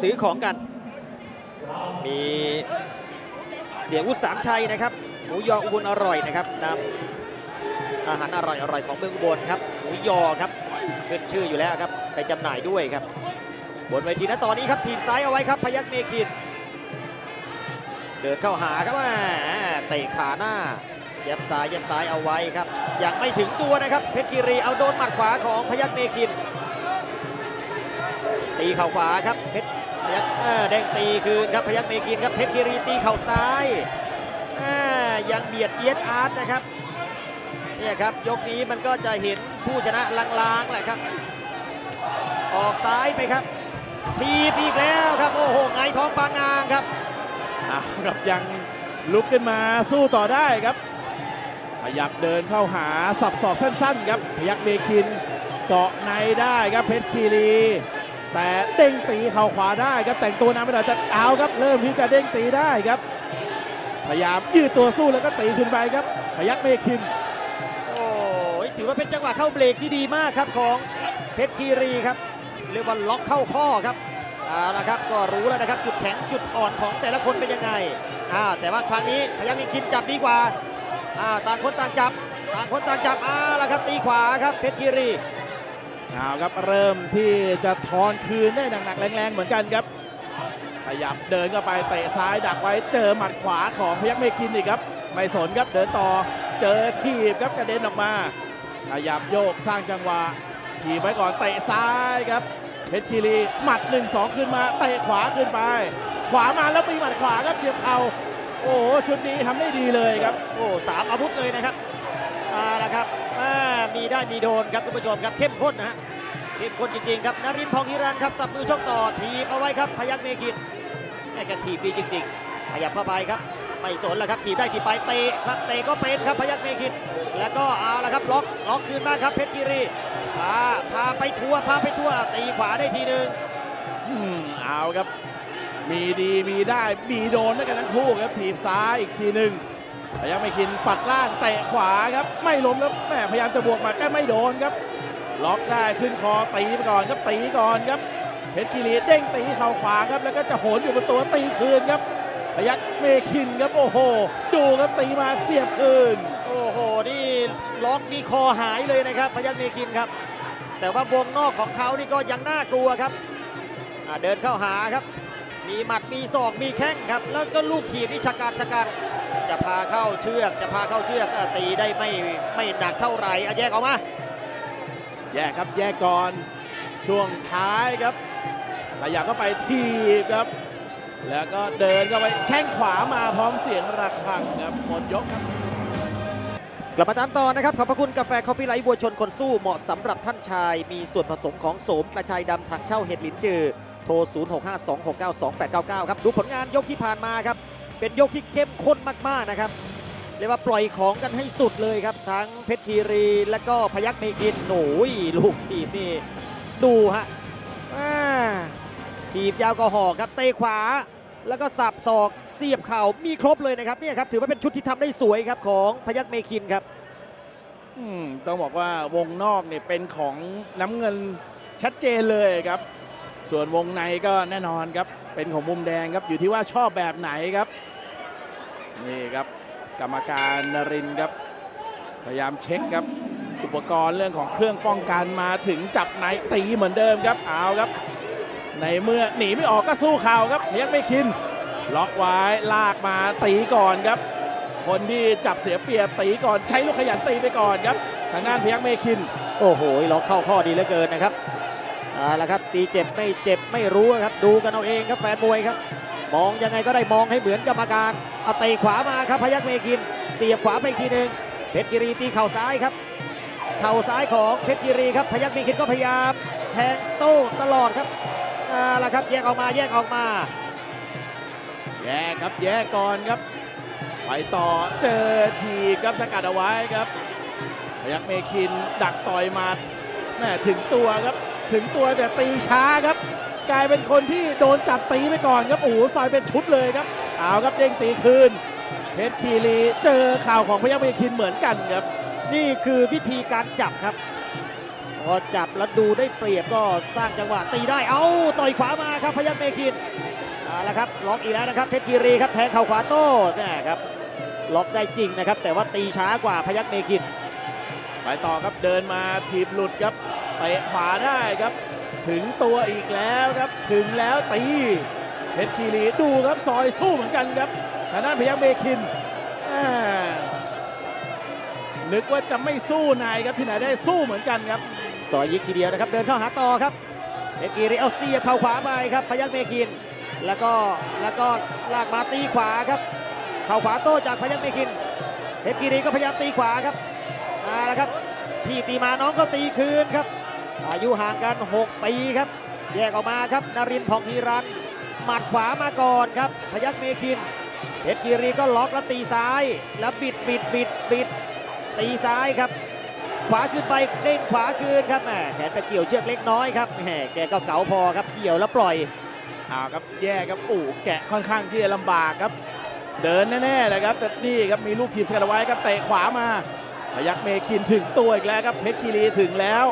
ซื้อของกัน มีเสียวุฒิสามชัยนะครับหมูยออุบลอร่อยนะครับนำอาหารอร่อยอร่อยของเมืองอุบลครับหมูยอครับขึ้นชื่ออยู่แล้วครับไปจำหน่ายด้วยครับ บนเวทีนะตอนนี้ครับทีมซ้ายเอาไว้ครับ พยัคฆ์เมคินเดินเข้าหาครับแม่เตะขาหน้าย็บซ้ายย็บซ้ายเอาไว้ครับยังไม่ถึงตัวนะครับเพชรคีรีเอาโดนหมัดขวาของพยัคฆ์เมคิน ตีเข่าขวาครับเพชรพยัคฆ์เออเด้งตีคืนครับพยัคฆ์เมคินครับเพชรคีรีตีเข่าซ้ายอยังเบียดเอียดอาร์ตนะครับเนี่ยครับยกนี้มันก็จะเห็นผู้ชนะลางๆแหละครับ ออกซ้ายไปครับทีบอีกแล้วครับโอ้โหไงท้องปางงางครับเอาครับยังลุกขึ้นมาสู้ต่อได้ครับ ขยับเดินเข้าหาสับศอกสั้นๆครับพยักเมคินเกาะในได้ครับเพชรคีรี แต่เด้งตีเข่าขวาได้ครับแต่งตัวนำไปหน่อยจะเอาครับเริ่มที่จะเด้งตีได้ครับ พยายามยืดตัวสู้แล้วก็ตีขึ้นไปครับ พยักเมคิน โอ้ยถือว่าเป็นจังหวะเข้าเบรกที่ดีมากครับของเพชรคีรีครับเรียกว่าล็อกเข้าข้อครับเอาละครับก็รู้แล้วนะครับจุดแข็งจุดอ่อนของแต่ละคนเป็นยังไงอ่าแต่ว่าครั้งนี้พยัคฆ์มีคินจับดีกว่าอ่าต่างคนต่างจับ ต่างคนต่างจับอ่าละครับตีขวาครับเพชรคีรี เอาครับเริ่มที่จะทอนคืนได้หนักๆแรงๆเหมือนกันครับ ขยับเดินเข้าไปเตะซ้ายดักไว้เจอหมัดขวาของพยักเมคินอีกครับ ไม่สนครับเดินต่อเจอทีบครับกระเด็นออกมา ขยับโยกสร้างจังหวะทีไว้ก่อนเตะซ้ายครับเพชรคีรีหมัด 1 2 ขึ้นมาเตะขวาขึ้นไป ขวามาแล้วมีหมัดขวาครับเสียบเข่าโอ้ชุดนี้ทำได้ดีเลยครับ โอ้สามอาวุธเลยนะครับอ่าละครับ มีได้มีโดนครับคุณผู้ชมครับเข้มข้นนะฮะเข้มข้นจริงๆครับนรินทร์พองฮิรันครับสับมือชกต่อทีบเอาไว้ครับพยัคฆ์เมคินแม่กันทีบดีจริง ๆ ขยับเข้าไปครับไม่สนแล้วครับทีบได้ทีบไปเตะครับเตะก็เป็นครับพยัคฆ์เมคินแล้วก็เอาละครับล็อกล็อกคืนบ้างครับเพชรกีรีพาพาไปทั่วพาไปทั่วตีขวาได้ทีหนึ่งอืมเอาครับ มีดีมีได้มีโดนด้วยกันทั้งคู่ครับถีบซ้ายอีกทีหนึ่ง พยายามไม่คินปัดล่างเตะขวาครับ ไม่ล้มแล้วแม่พยายามจะบวกมาก็ไม่โดนครับ ล็อกได้ขึ้นคอตีไปก่อนครับตีก่อนครับเพชรคีรีเด้งตีเข่าขวาครับแล้วก็จะโหนอยู่บนตัวตีคืนครับพยักเมคินครับโอ้โห ดูครับตีมาเสียบคืน โอ้โหนี่ล็อกนี่คอหายเลยนะครับ พยัคฆ์เมคินครับ แต่ว่าวงนอกของเขานี่ก็ยังน่ากลัวครับเดินเข้าหาครับ มีหมัดมีศอกมีแข้งครับ แล้วก็ลูกถีบนี่ชะกาดชะกัน จะพาเข้าเชือกจะพาเข้าเชือกอะตีได้ไม่ไม่หนักเท่าไหร่อะแยกออกมาแยกครับแยกก่อนช่วงท้ายครับขยับเข้าไปทีบครับ แล้วก็เดินเข้าไปแข้งขวามาพร้อมเสียงระฆังครับหมดยกครับกลับมาตามต่อนะครับ ขอบพระคุณกาแฟคอฟฟี่ไลท์บัวชนคนสู้เหมาะสำหรับท่านชาย มีส่วนผสมของโสมกระชายดำถังเช่าเห็ดหลินจือ โทร 0652692899 ครับ ดูผลงานยกที่ผ่านมาครับ เป็นยกที่เข้มข้นมากๆนะครับเรียกว่าปล่อยของกันให้สุดเลยครับ ทั้งเพชรคีรีและก็พยักเมกินโอ้ยลูกทีมนี่ดูฮะทีบยาวก็หอกครับเตะขวา แล้วก็สับศอกเสียบเข่ามีครบเลยนะครับเนี่ยครับถือว่าเป็นชุดที่ทำได้สวยครับของพยักเมคินครับต้องบอกว่าวงนอกเนี่ยเป็นของน้ำเงินชัดเจนเลยครับ ส่วนวงในก็แน่นอนครับเป็นของมุมแดงครับอยู่ที่ว่าชอบแบบไหนครับ นี่ครับกรรมการนรินทร์ครับ พยายามเช็คครับ อุปกรณ์เรื่องของเครื่องป้องกันมาถึงจับในตีเหมือนเดิมครับเอาครับ ในเมื่อหนีไม่ออกก็สู้เข่าครับพยักไม่คิน ล็อกไว้ลากมาตีก่อนครับ คนที่จับเสียเปรียบตีก่อนใช้ลูกขยันตีไปก่อนครับทางด้านพยักเมคิน โอ้โหล็อกเข้าข้อดีเหลือเกินนะครับเอาละครับตีเจ็บไม่เจ็บไม่รู้ครับ ดูกันเอาเองครับแฟนมวยครับ มองยังไงก็ได้มองให้เหมือนกรรมการเอาเตะขวามาครับพยักเมคิน เสียบขวาไปอีกทีหนึ่งเพชรกิรีตีเข่าซ้ายครับ เข่าซ้ายของเพชรกิรีครับพยักเมคินก็พยายามแทงโต้ตลอดครับเอาล่ะครับแยกออกมาแยกออกมา แยกครับแยกก่อนครับ ไปต่อเจอทีครับสกัดเอาไว้ครับ พยักเมคินดักต่อยมาแม่ถึงตัวครับ ถึงตัวแต่ตีช้าครับ กลายเป็นคนที่โดนจับตีไปก่อนครับโอ้โหซอยเป็นชุดเลยครับเอาครับเด้งตีคืนเพชรคีรีเจอข่าวของพยักเมคินเหมือนกันครับ นี่คือวิธีการจับครับ พอจับแล้วดูได้เปรียบก็สร้างจังหวะตีได้เอาต่อยขวามาครับพยัคฆ์เมคินเอาละครับล็อกอีกแล้วนะครับเพชรคีรีครับแทงเข่าขวาโต้แน่ครับล็อกได้จริงนะครับ แต่ว่าตีช้ากว่าพยัคฆ์เมคินไปต่อครับเดินมาถีบหลุดครับเตะขวาได้ครับ ถึงตัวอีกแล้วครับ ถึงแล้วตีเพชรคีรีดูครับซอยสู้เหมือนกันครับทางด้านพยัคฆ์เมคินนึกว่าจะไม่สู้นายครับที่ไหนได้สู้เหมือนกันครับ ซอยยิกทีเดียวนะครับ เดินเข้าหาต่อครับเพชรกีรีเอาเสียบเข่าขวาไปครับ พยัคฆ์เมคิน แล้วก็แล้วก็ลากมาตีขวาครับเข่าขวาโต้จากพยัคฆ์เมคินเพชรกีรีก็พยายามตีขวาครับมาแล้วครับพี่ตีมาน้องก็ตีคืนครับ อายุห่างกัน 6 ปีครับ แยกออกมาครับนรินทร์ผ่องฮีรันหมัดขวามาก่อนครับ พยัคฆ์เมคินเพชรกีรีก็ล็อกแล้วตีซ้ายแล้วบิดบิดบิดบิดตีซ้ายครับ ขวาขึ้นไปเด้งขวาคืนครับแหมแขนไปเกี่ยวเชือกเล็กน้อยครับแหมแกก็เก๋าพอครับเกี่ยวแล้วปล่อยอ่าครับแย่ครับโอ้แกะค่อนข้างที่จะลำบากครับ เดินแน่ๆเลยครับแต่นี่ครับมีลูกถีบสกัดเอาไว้ครับเตะขวามาพยักเมคินถึงตัวอีกแล้วครับเพชรคีรีถึงแล้ว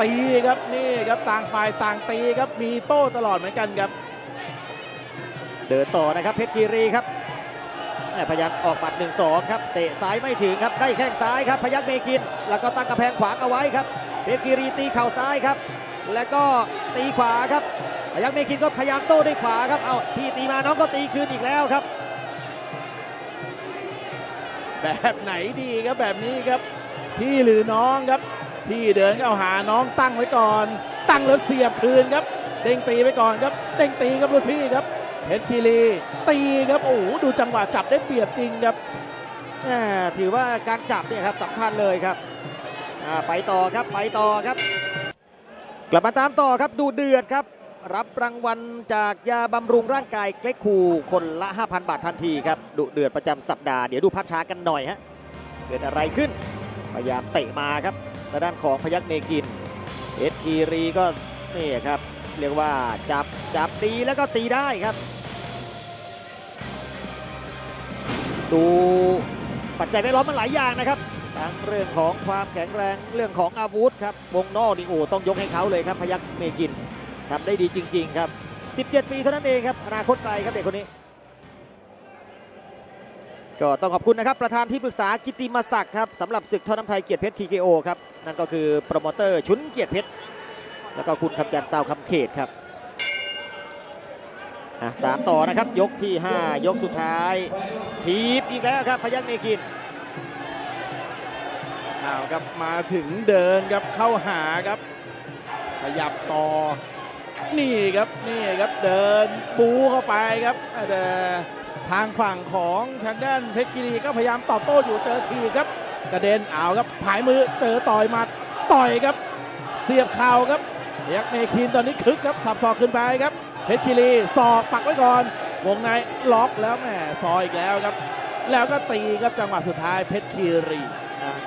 ตีครับนี่ครับต่างฝ่ายต่างตีครับมีโต้ตลอดเหมือนกันครับ เดินต่อนะครับเพชรคีรีครับแหม่พยักออกหมัด1 2ครับเตะซ้ายไม่ถึงครับได้แข้งซ้ายครับพยักเมคิน แล้วก็ตั้งกระแพงขวางเอาไว้ครับเพชรคีรีตีเข่าซ้ายครับ แล้วก็ตีขวาครับพยักเมคินก็พยายามโต้ด้วยขวาครับเอาพี่ตีมาน้องก็ตีคืนอีกแล้วครับ แบบไหนดีครับแบบนี้ครับพี่หรือน้องครับ พี่เดินเข้าหาน้องตั้งไว้ก่อน ตั้งแล้วเสียบคืนครับ เด้งตีไปก่อนครับ เด้งตีครับรุ่นพี่ครับเพชรคีรีตีครับโอ้โหดูจังหวะจับได้เปรียบจริงครับถือว่าการจับเนี่ยครับสำคัญเลยครับไปต่อครับไปต่อครับ กลับมาตามต่อครับดูเดือดครับ รับรางวัลจากยาบำรุงร่างกายเกล็กคูคนละ 5,000 บาททันทีครับดุเดือดประจำสัปดาห์เดี๋ยวดูภาพช้ากันหน่อยฮะเกิดอะไรขึ้นพยายามเตะมาครับ ทางด้านของพยักเมกิน เอสคีรีก็นี่ครับ เรียกว่าจับจับตีแล้วก็ตีได้ครับ ดูปัจจัยแวดล้อมมันหลายอย่างนะครับทั้งเรื่องของความแข็งแรงเรื่องของอาวุธครับวงนอกนี่โอ้ต้องยกให้เขาเลยครับพยักเมกินทำได้ดีจริง ๆ ครับ 17 ปีเท่านั้นเองครับอนาคตไกลครับเด็กคนนี้ ก็ต้องขอบคุณนะครับประธานที่ปรึกษากิติมศักดิ์ครับสำหรับศึกท่อน้ำไทยเกียรติเพชร TKO ครับนั่นก็คือโปรโมเตอร์ชุนเกียรติเพชรแล้วก็คุณคำจันทร์ซาวคำเขตครับตามต่อนะครับยกที่ 5 ยกสุดท้ายทีบอีกแล้วครับพยักเมกินอ้าครับมาถึงเดินครับเข้าหาครับ ขยับต่อ นี่ครับนี่ครับเดินบูเข้าไปครับแต่ ทางฝั่งของทางด้านเพชรคีรีก็พยายามตอบโต้อยู่เจอทีครับ กระเด็นเอาครับผายมือเจอต่อยมัดต่อยครับ เสียบเข่าครับยักษ์เมคินตอนนี้คึกครับสับศอกขึ้นไปครับ เพชรคีรีศอกปักไว้ก่อน วงในล็อกแล้วแหมซอยอีกแล้วครับ แล้วก็ตีครับจังหวะสุดท้ายเพชรคีรี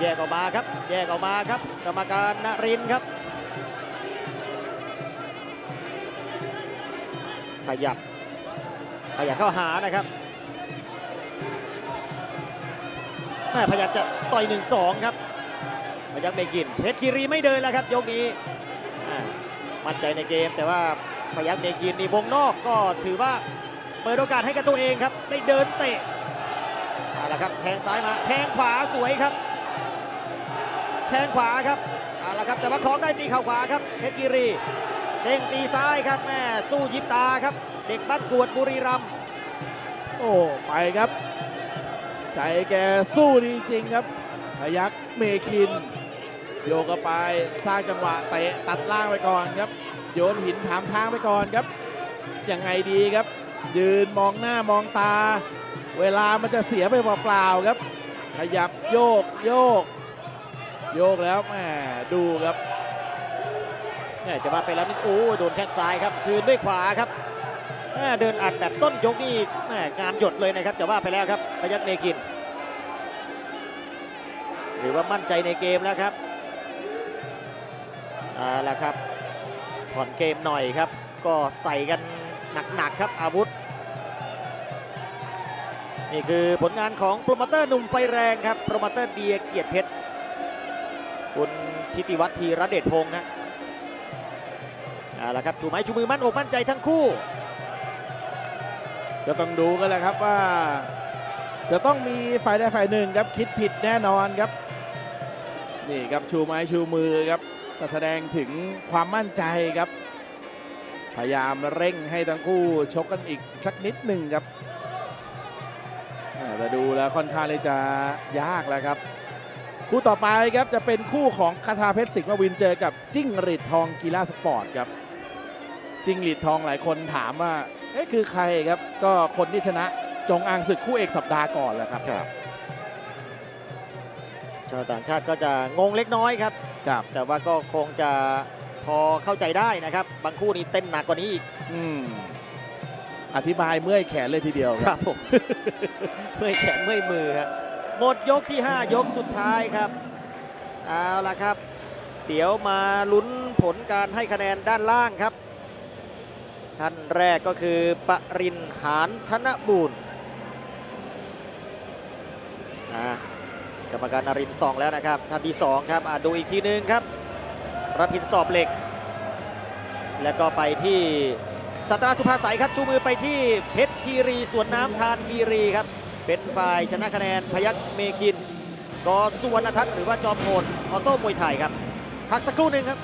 แยกออกมาครับ แยกออกมาครับ กรรมการนรินทร์ครับ ขยับ ขยับเข้าหานะครับแม่พยายามจะต่อย 1-2 ครับพยักเมกิน เพชรคีรีไม่เดินแล้วครับ ยกนี้มั่นใจในเกม แต่ว่าพยักเมกินนี่วงนอกก็ถือว่าเปิดโอกาสให้กับตัวเองครับ ได้เดินเตะเอาละครับแทงซ้ายมาแทงขวาสวยครับ แทงขวาครับเอาละครับแต่ว่าคล้องได้ตีเข่าขวาครับเพชรกีรี เด้งตีซ้ายครับแม่สู้ยิบตาครับ เด็กบ้านกวดบุรีรัมย์โอ้ไปครับ ใจแกสู้ดีจริงครับพยักเมคิน โยกเข้าไปสร้างจังหวะเตะตัดล่างไปก่อนครับ โยนหินถามทางไปก่อนครับยังไงดีครับ ยืนมองหน้ามองตา เวลามันจะเสียไปเปล่าๆครับ ขยับโยกโยก โยกแล้วแหมดูครับแม่ จะว่าไปแล้วนี่โอ้โดนแข้งซ้ายครับคืนด้วยขวาครับแม่เดินอัดแบบต้นยกนี่แม่งามหยดเลยนะครับจะว่าไปแล้วครับพยักเมกิน หรือว่ามั่นใจในเกมแล้วครับเอาละครับผ่อนเกมหน่อยครับ ก็ใส่กันหนักๆครับอาวุธ นี่คือผลงานของโปรโมเตอร์หนุ่มไฟแรงครับโปรโมเตอร์เดียเกียรติเพชรคุณทิติวัฒน์ธีระเดชพงศ์นะ เอาละครับชูไม้ชูมือมั่นอกมั่นใจทั้งคู่ก็ต้องดูกันแหละครับว่า จะต้องมีฝ่ายใดฝ่ายหนึ่งครับคิดผิดแน่นอนครับ นี่ครับชูไม้ชูมือครับก็แสดงถึงความมั่นใจครับ พยายามเร่งให้ทั้งคู่ชกกันอีกสักนิดหนึ่งครับอ่าแต่ดูแล้วค่อนข้างที่จะยากแล้วครับ คู่ต่อไปครับจะเป็นคู่ของคาทาเพชรสิงห์มาวินเจอกับจิ้งหรีดทองกีฬาสปอร์ตครับ จิ้งหรีดทองหลายคนถามว่าเอ๊ะคือใครครับ ก็คนที่ชนะจงอางศึกคู่เอกสัปดาห์ก่อนแหละครับครับชาวต่างชาติก็จะงงเล็กน้อยครับ ครับ แต่ว่าก็คงจะพอเข้าใจได้นะครับ บางคู่นี้เต้นหนักกว่านี้อีก อืมอธิบายเมื่อยแขนเลยทีเดียวคครัรับบผมเมื่อยแขนเมื่อยมือครับหมดยกที่ 5 ยกสุดท้ายครับ เอาละครับ เดี๋ยวมาลุ้นผลการให้คะแนนด้านล่างครับ ท่านแรกก็คือปรินหานธนบูรณ์กรรมการนรินทร์สองแล้วนะครับท่านที่2ครับดูอีกทีนึงครับรพินสอบเหล็ก แล้วก็ไปที่สัตราสุภาใสครับชูมือไปที่เพชรคีรีสวนน้ำทานคีรีครับเป็นฝ่ายชนะคะแนนพยัคฆ์เมคินกอสุวรรณทัศน์หรือว่าจอมโหดออโต้มวยไทยครับพักสักครู่หนึ่งครับ